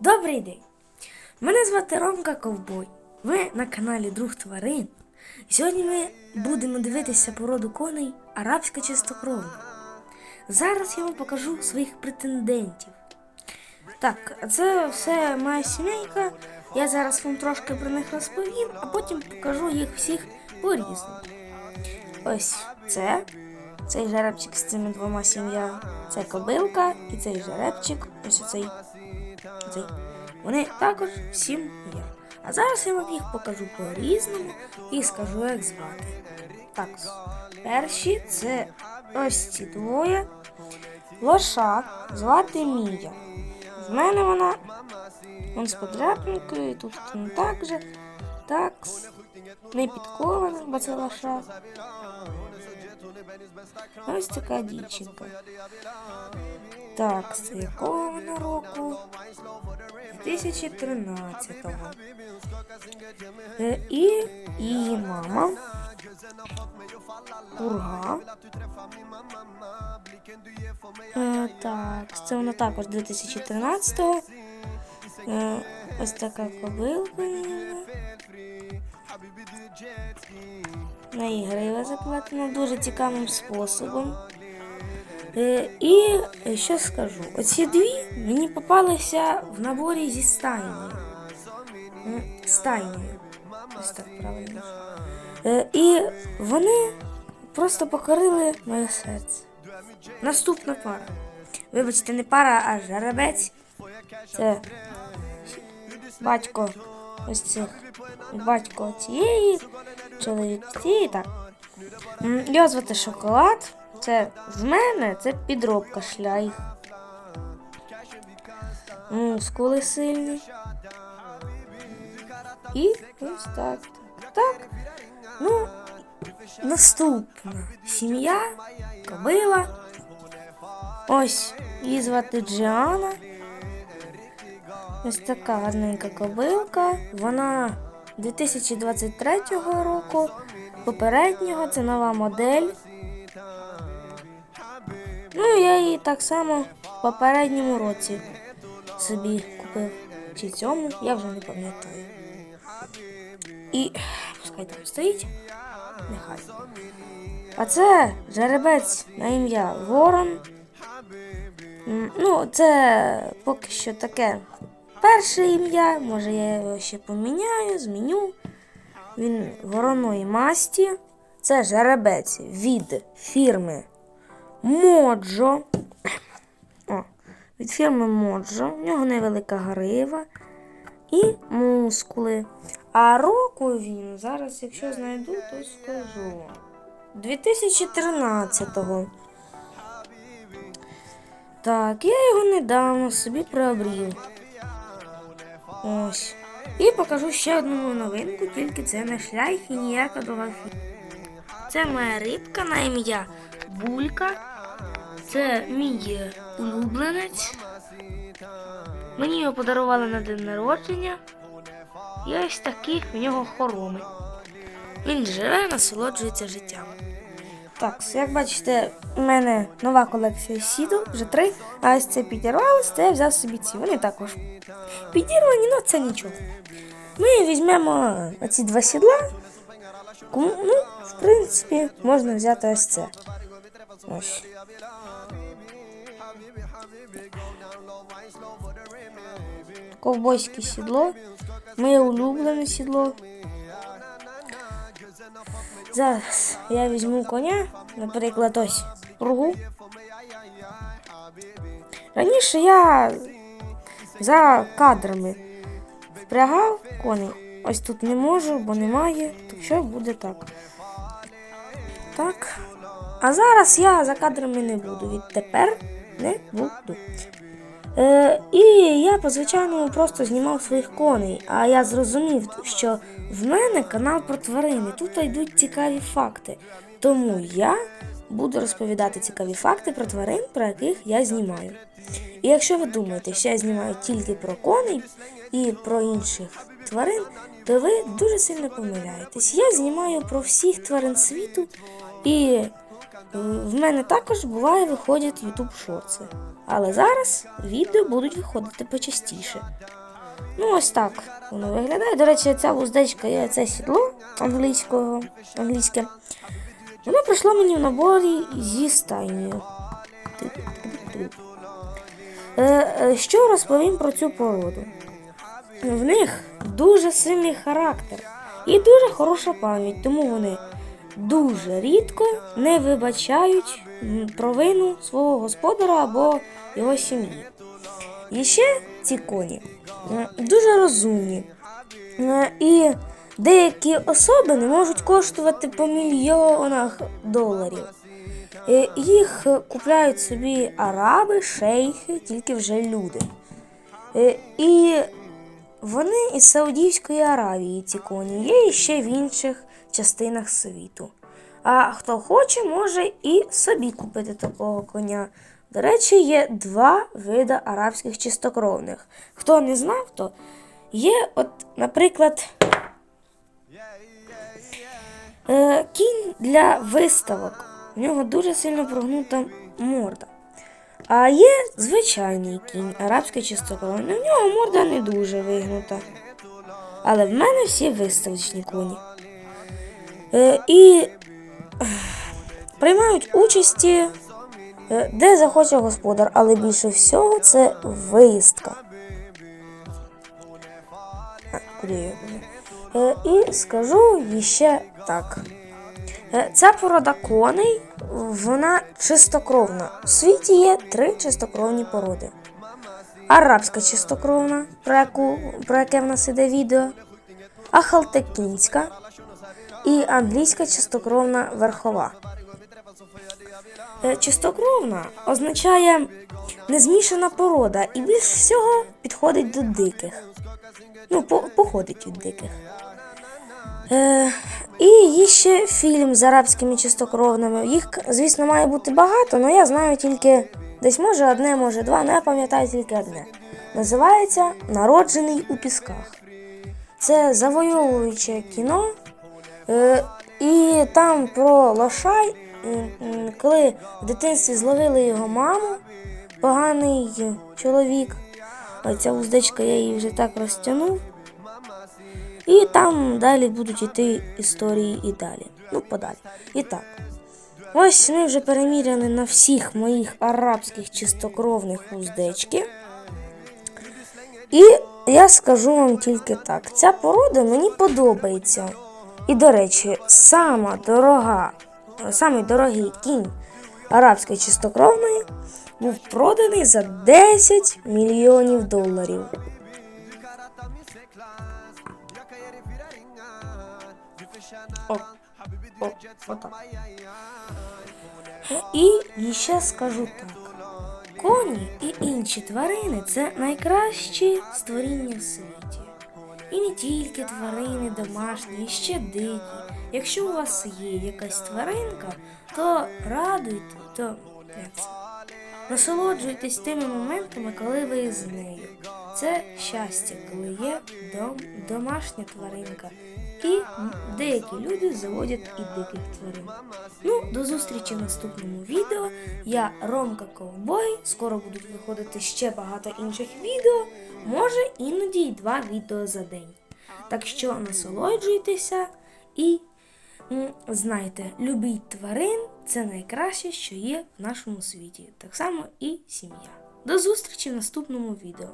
Добрий день! Мене звати Ромка Ковбой. Ви на каналі Друг Тварин. Сьогодні ми будемо дивитися породу коней арабська чистокровна. Зараз я вам покажу своїх претендентів. Так, це все моя сімейка. Я зараз вам трошки про них розповім, а потім покажу їх всіх по-різному. Ось це. Цей жеребчик з цими двома сім'я. Це кобилка і цей жеребчик. Ось цей. Цей. Вони також сім є. А зараз я вам їх покажу по-різному і скажу, як звати. Так, перші це ось ці двоє. Лошак звати Мія. В мене вона он з подряпинкою, тут не так же. Так, не підкована, бо це лошак. Ось така дівчинка. Так, з якого вона року? 2013-го. Е, І її мама. Пурга. Е, Так, це вона також 2013-го. Е, Ось така кобилка. В неї грива дуже цікавим способом. Е, і що скажу? Оці дві мені попалися в наборі зі стайнею. М, Стайнею. Ось так правильно. Е, і вони просто покорили моє серце. Наступна пара. Вибачте, не пара, а жеребець. Це батько ось цих. Батько цієї, чоловік цієї, так. Його звати шоколад. Це в мене це підробка шляйх. Мускули сильні. І ось. Так. так. Ну, наступна сім'я, кобила. Ось її звати Джіана. Ось така гарненька кобилка. Вона 2023 року. Попереднього це нова модель. Ну, я її так само в попередньому році собі купив. Чи цьому, я вже не пам'ятаю. І пускай там стоїть. Нехай. А це жеребець на ім'я Ворон. Ну, це поки що таке перше ім'я. Може я його ще поміняю, зміню. Він вороної масті. Це жеребець від фірми Моджо. О, від фірми Моджо. В нього невелика грива і мускули. А року він, зараз, якщо знайду, то скажу. 2013-го. Так, я його недавно собі приобрів. Ось. І покажу ще одну новинку, тільки це не шлях і ніяка друга. Це моя рибка на ім'я Булька. Це мій улюбленець. Мені його подарували на день народження. І ось такі в нього хороми. Він живе, насолоджується життям. Так, як бачите, у мене нова колекція сіду, вже три, а ось це підірвалось, це я взяв собі ці. Вони також підірвані, але це нічого. Ми візьмемо оці два сідла. Кому, ну, в принципі, можна взяти ось це. Ось. Ковбойське сідло. Моє улюблене сідло. Зараз я візьму коня, наприклад, ось пругу. Раніше я за кадрами впрягав коней. Ось тут не можу, бо немає. Так що буде так. Так. А зараз я за кадрами не буду. Відтепер не буду. Е, і я по звичайному просто знімав своїх коней. А я зрозумів, що в мене канал про тварини. Тут йдуть цікаві факти. Тому я буду розповідати цікаві факти про тварин, про яких я знімаю. І якщо ви думаєте, що я знімаю тільки про коней і про інших тварин, то ви дуже сильно помиляєтесь. Я знімаю про всіх тварин світу і в мене також буває виходять YouTube шорти. Але зараз відео будуть виходити почастіше. Ну, ось так воно виглядає. До речі, ця вуздечка є це сідло англійського, англійське. Воно прийшло мені в наборі зі стайнею. Е, е, Що розповім про цю породу? В них дуже сильний характер і дуже хороша пам'ять, тому вони дуже рідко не вибачають провину свого господаря або його сім'ї. І ще ці коні дуже розумні. І деякі особини можуть коштувати по мільйонах доларів. Е, Їх купляють собі араби, шейхи, тільки вже люди. Е, І вони із Саудівської Аравії, ці коні, є ще в інших частинах світу. А хто хоче, може і собі купити такого коня. До речі, є два види арабських чистокровних. Хто не знав, то є, от, наприклад, е, кінь для виставок. У нього дуже сильно прогнута морда. А є звичайний кінь, арабський чистокровний. У нього морда не дуже вигнута. Але в мене всі виставочні коні. Е, і приймають участі, е, де захоче господар, але більше всього це виїздка. Е, і скажу ще так. Ця порода коней, вона чистокровна. У світі є три чистокровні породи. Арабська чистокровна, про, яку, про яке в нас іде відео, ахалтекінська і англійська чистокровна верхова. Е, Чистокровна означає незмішана порода і більш всього підходить до диких. Ну, по- походить від диких. Е, і є ще фільм з арабськими чистокровними. Їх, звісно, має бути багато, але я знаю тільки десь може одне, може два, я пам'ятаю тільки одне. Називається Народжений у пісках. Це завойовуюче кіно. Е, і там про лошай, коли в дитинстві зловили його маму, поганий чоловік. Оця уздечка я її вже так розтягнув. І там далі будуть йти історії і далі. Ну, подалі. І так. Ось ми вже переміряли на всіх моїх арабських чистокровних уздечки. І я скажу вам тільки так: ця порода мені подобається. І, до речі, сама дорога, самий дорогий кінь арабської чистокровної був проданий за 10 мільйонів доларів. О, о. І ще скажу так. Коні і інші тварини це найкращі створіння в світі. І не тільки тварини домашні, і ще дикі. Якщо у вас є якась тваринка, то радуйте, то? Насолоджуйтесь тими моментами, коли ви з нею. Це щастя, коли є дом, домашня тваринка. І деякі люди заводять і диких тварин. Ну, до зустрічі в наступному відео. Я Ромка Ковбой. Скоро будуть виходити ще багато інших відео. Може, іноді й два відео за день. Так що насолоджуйтеся і м, знайте, любіть тварин це найкраще, що є в нашому світі. Так само і сім'я. До зустрічі в наступному відео.